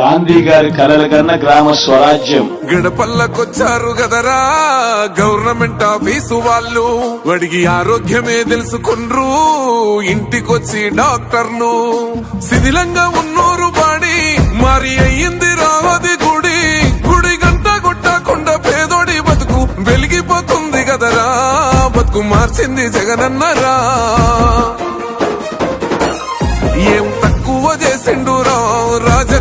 గాంధీ గారి కలల కన్నా గ్రామ స్వరాజ్యం. గడపల్లకొచ్చారు కదరా గవర్నమెంట్ ఆఫీసు వాళ్ళు. అడిగి ఆరోగ్యమే తెలుసుకుండ్రు ఇంటికొచ్చి డాక్టర్ను. శిథిలంగా ఉన్నోరు బాడి మరి అయ్యింది రావది గుడి. గుడి గంట కొట్టకుండా పేదోడి బతుకు వెలిగిపోతుంది కదరా బతుకు మార్చింది జగనన్నరా. ఏం తక్కువ చేసిండురా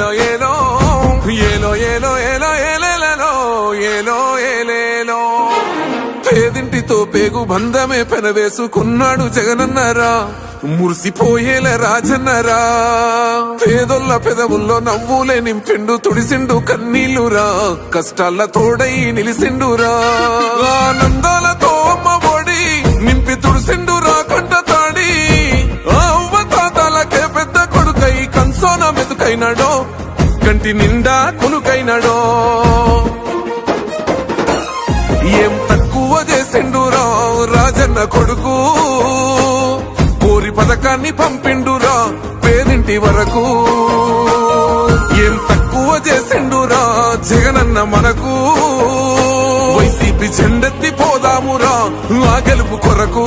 ఏలేలో ఏలో ఏలో ఏలో ఏలో ఏలేలలో ఏలో ఏలేలో పేదింటితో పేగు బంధమే పెనవేసుకున్నాడు జగనన్నారా. మురిసిపోయేల రాజన్నరా. పేదొల్ల పెదవుల్లో నవ్వులే నింపిండు తుడిసిండు కన్నీళ్ళురా. కష్టాల తోడై నిలిసిండురా. ఆనందాలతో సోనా కన్సోన మెతుకైనాడో కంటి నిండా కొనుకైనాడో. ఏం తక్కువ చేసిండురా రాజన్న కొడుకు? కోరి పథకాన్ని పంపిండురా పేదింటి వరకు? ఏం తక్కువ చేసిండురా జగనన్న మనకు? వైసీపీ జెండెత్తి పోదామురా ఆ గెలుపు కొరకు?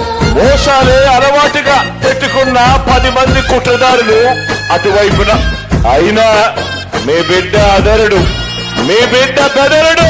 మోసాలే అలవాటుగా పెట్టుకున్న పది మంది కుట్రదారులు అటువైపున. అయినా మీ బిడ్డ అదరుడు మీ బిడ్డ బెదరుడు.